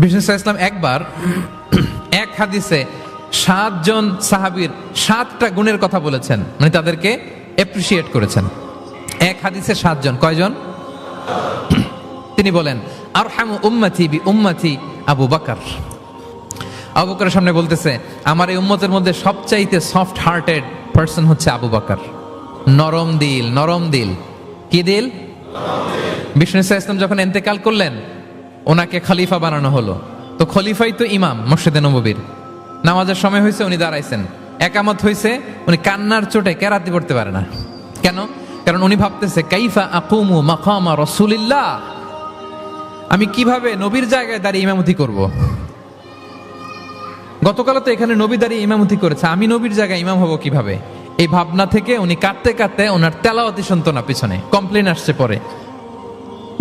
বিষ্ণু ইসলাম একবার এক হাদিসে সাতজন সাহাবীর সাতটা গুণের কথা বলেছেন। মানে তাদেরকে এপ্রিসিয়েট করেছেন। এক হাদিসে সাতজন, কয়জন? তিনি বলেন আর হামু উম্মাথি বি উম্মাথি আবু বাকার। আবু বকরের সামনে বলতেছে, আমার এই উম্মতের মধ্যে সবচাইতে সফট হার্টেড পার্সন হচ্ছে আবু বাকার। নরম দিল নরম দিল। কি দিল? বিষ্ণু ইসলাম যখন এন্তেকাল করলেন ওনাকে খলিফা বানানো হলো। তো খলিফাই তো ইমাম মসজিদে নববীর। নামাজের সময় হয়েছে, উনি দাঁড়াইছেন। একামত হয়েছে, উনি কান্নার চোটে কেরাতি করতে পারে না। কেন? কারণ উনি ভাবতেছে, কাইফা আকুমু মাকামা রসুলিল্লাহ? আমি কীভাবে নবীর জায়গায় দাঁড়িয়ে ইমামতি করব। গতকাল তো এখানে নবী দাঁড়িয়ে ইমামতি করেছে। আমি নবীর জায়গায় ইমাম হব কীভাবে? এই ভাবনা থেকে উনি কাঁদতে কাঁদতে ওনার তেলাওয়াতি শুনতো না পিছনে কমপ্লেন আসছে পরে।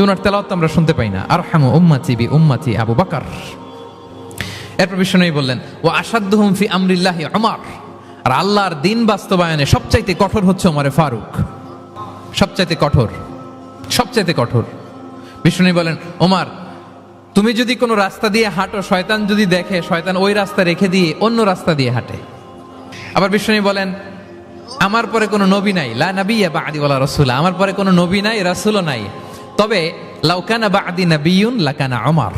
ওনার তেলাওয়াত তো আমরা শুনতে পাই না। আর হামু উম্মাতি বি উম্মাতি আবু বাকার। এরপর বিষ্ণু বললেন ও আসাদ্দুহুম হুমফি আমরিল্লাহি আমার আর আল্লাহর দিন বাস্তবায়নে সবচাইতে কঠোর হচ্ছে ওমরে ফারুক। সবচাইতে কঠোর সবচাইতে কঠোর। বিষ্ণু বলেন ওমার তুমি যদি কোনো রাস্তা দিয়ে হাঁটো, শয়তান যদি দেখে, শয়তান ওই রাস্তা রেখে দিয়ে অন্য রাস্তা দিয়ে হাঁটে। আবার বিষ্ণু বলেন, আমার পরে কোনো নবী নাই, লা নাবিয়া বা আদিওয়ালা রসুলা। আমার পরে কোনো নবী নাই, রাসুলও নাই। তবে লাউকানা বা আদি নাবিউন লাকানা আমার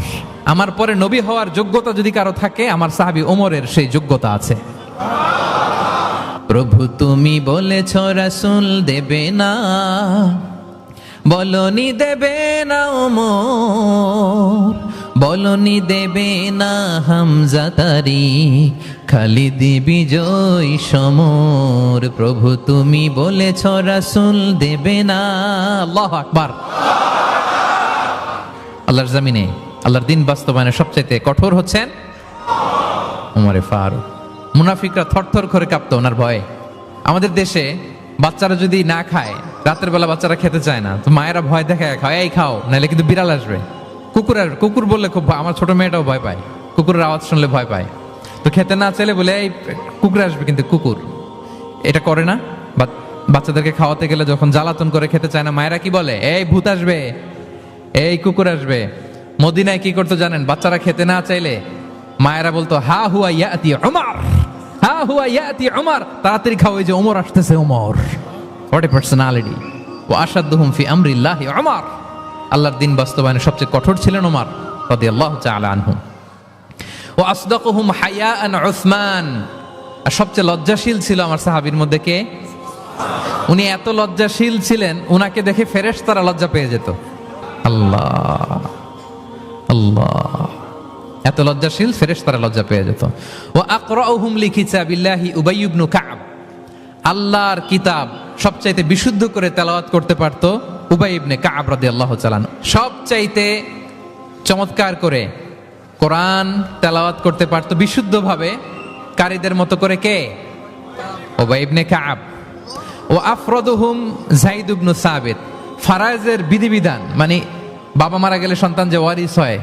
আমার পরে নবী হওয়ার যোগ্যতা যদি কারও থাকে, আমার সাহাবি ওমরের সেই যোগ্যতা আছে। প্রভু তুমি বলেছ, রাসুল দেবে না। বলনি, দেবে না ওমর বলনি দেবে না হামজা তারি, খালিদি বিজয় সমর। প্রভু তুমি বলেছ, রাসুল দেবে না। আল্লাহ আকবার। আল্লাহর জামিনে, আল্লাহর দিন বাস্তবায়নে সবচাইতে কঠোর হচ্ছেন উমরে ফারুক। মুনাফিকরা থরথর করে কাঁপতো ওনার ভয়ে। আমাদের দেশে বাচ্চারা যদি না খায়, রাতের বেলা বাচ্চারা খেতে চায় না, তো মায়েরা ভয় দেখায় খাও এই খাও নাহলে কিন্তু বিড়াল আসবে। কুকুর আসবে কুকুর বললে খুব আমার ছোট মেয়েটাও ভয় পায়। কুকুরের আওয়াজ শুনলে ভয় পায়। তো খেতে না চাইলে বলে, এই, কুকুর আসবে কিন্তু, কুকুর। এটা করে না। বাচ্চাদেরকে খাওয়াতে গেলে যখন জ্বালাতন করে খেতে চায় না, মায়েরা কি বলে, এই, ভূত আসবে। এই, কুকুর আসবে। মদিনায় কি করতো জানেন? বাচ্চারা খেতে না চাইলে মায়েরা বলতো, হা হুয়া ইয়াতি ওমর হা হুয়া ইয়াতি ওমর তাড়াতাড়ি খাও যে ওমর আসতেছে ওমর হোয়াট এ পার্সোনালিটি ও আসাদুহুম ফি আমরিল্লাহি ওমর আল্লাহর দিন বাস্তবায়নে সবচেয়ে কঠোর ছিলেন ওমর রাদিয়াল্লাহু তাআলা আনহু। ও আসদাকুহুম হায়াআন ওসমান আর সবচেয়ে লজ্জাশীল ছিল আমার সাহাবীর মধ্যে কে? উনি এত লজ্জাশীল ছিলেন, উনাকে দেখে ফেরেশতারা লজ্জা পেয়ে যেত। আল্লাহ আল্লাহ। এত লজ্জাশীল ফেরেশতারা লজ্জা পেয়ে যেত। ও আকরাউহুম লিকিতাবিল্লাহি উবাই ইবনু কাব। আল্লাহর কিতাব সবচাইতে বিশুদ্ধ করে তেলাওয়াত করতে পারতো উবাই ইবনে কাব রাদিয়াল্লাহু চালান সবচাইতে চমৎকার করে কোরআন তেলাওয়াত করতে পারতো বিশুদ্ধভাবে কারীদের মতো করে কে? উবাই ইবনে কাব ও আফরদুহুম জাইদ ইবনু সাবিত। ফারাজের বিধিবিধান মানে বাবা মারা গেলে সন্তান যে ওয়ারিস হয়,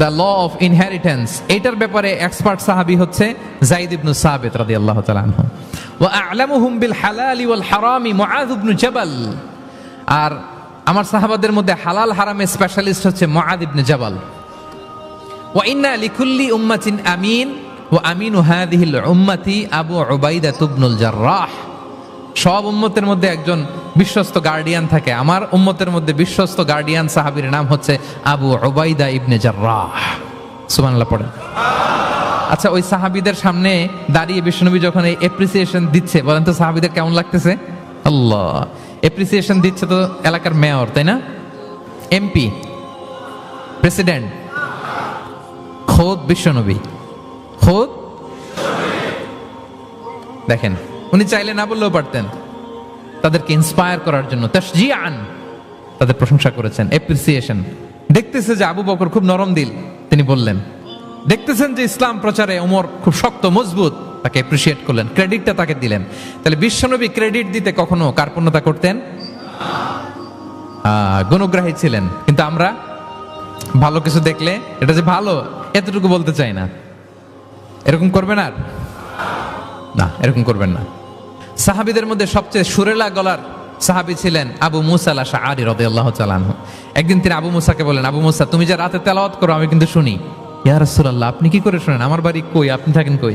দ্য ল অফ ইনহেরিটেন্স, এটার ব্যাপারে এক্সপার্ট সাহাবি হচ্ছে জাইদ ইবনু সাবিত রাদিয়াল্লাহু তাআলা আনহু। ওয়া আ'লামুহুম বিল হালালি ওয়াল হারামি মুআয ইবনু জাবাল। আর আমার সাহাবাদের মধ্যে হালাল হারামে স্পেশালিস্ট হচ্ছে মুআদ ইবনে জাবাল। ওয়া ইন্না লিকুল্লি উম্মাতিন আমিন, ওয়া আমিনু হাদিহিল উম্মাতি আবু উবাইদা ইবনুল জাররাহ। সব উম্মতের মধ্যে একজন বিশ্বস্ত গার্ডিয়ান থাকে। আমার উম্মতের মধ্যে বিশ্বস্ত গার্ডিয়ান সাহাবীর নাম হচ্ছে আবু উবাইদা ইবনে জাররাহ। সুবহানাল্লাহ পড়ে আচ্ছা ওই সাহাবীদের সামনে দাঁড়িয়ে বিষ্ণুনবী যখন এই এপ্রিসিয়েশন দিচ্ছে, বলেন তো সাহাবীদের কেমন লাগতেছে? আল্লাহ। এপ্রিসিয়েশন দিচ্ছে তো এলাকার মেয়র তাই না? এমপি প্রেসিডেন্ট খোদ বিশ্বনবী, খোদ দেখেন, উনি চাইলে না বললেও পারতেন। তাদেরকে ইন্সপায়ার করার জন্য, তাসজিয়ান তাদের প্রশংসা করেছেন এপ্রিসিয়েশন দেখতেছে যে আবু বকর খুব নরম দিল, তিনি বললেন। দেখতেছেন যে ইসলাম প্রচারে ওমর খুব শক্ত, মজবুত। তাকে এপ্রিসিয়েট করলেন। ক্রেডিটটা তাকে দিলেন। তাহলে বিশ্বনবী ক্রেডিট দিতে কখনো কার্পণ্যতা করতেন? গুণগ্রাহী ছিলেন। কিন্তু আমরা ভালো কিছু দেখলে এটা যে ভালো, এতটুকু বলতে চাই না। এরকম করবেন আর? না, এরকম করবেন না। সাহাবিদের মধ্যে সবচেয়ে সুরেলা গলার সাহাবি ছিলেন আবু মুসা আল আশআরি রাদিয়াল্লাহু তাআলা আনহু। একদিন তিনি আবু মুসাকে বলেন আবু মুসা, তুমি যে রাতে তেলাওয়াত করো, আমি কিন্তু শুনি। ইয়া রাসূলুল্লাহ, আপনি কি করে শোনেন? আমার বাড়ি কই? আপনি থাকেন কই?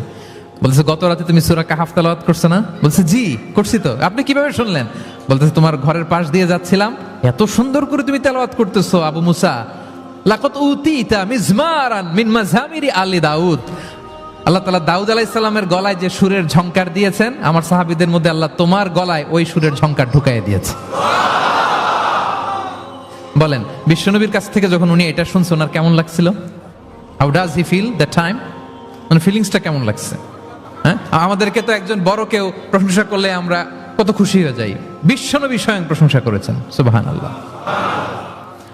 বলছে গত রাতে তুমি সূরা কাহাফ তেলাওয়াত করছ না? বলছে জি, করছি তো। আপনি কীভাবে শুনলেন? বলতেছে, তোমার ঘরের পাশ দিয়ে যাচ্ছিলাম। এত সুন্দর করে তুমি তেলাওয়াত করতেছো, আবু মুসা। লাকত উতিতা মিজমারান মিন মাজামিরি আলী দাউদ। আল্লাহ তালা দাউদ আলাইসাল্লামের গলায় যে সুরের ঝংকার দিয়েছেন, আমার সাহাবিদের মধ্যে আল্লাহ তোমার গলায় ওই সুরের ঝংকার ঢুকাই দিয়েছে। বলেন, বিশ্বনবীর কাছ থেকে যখন উনি এটা শুনছেন ওনার কেমন লাগছিল? How does he feel the time মানে ফিলিংসটা কেমন লাগছে? হ্যাঁ? আমাদেরকে তো একজন বড় কেউ প্রশংসা করলে আমরা কত খুশি হয়ে যাই। বিশ্বনবী স্বয়ং প্রশংসা করেছেন সুবাহান আল্লাহ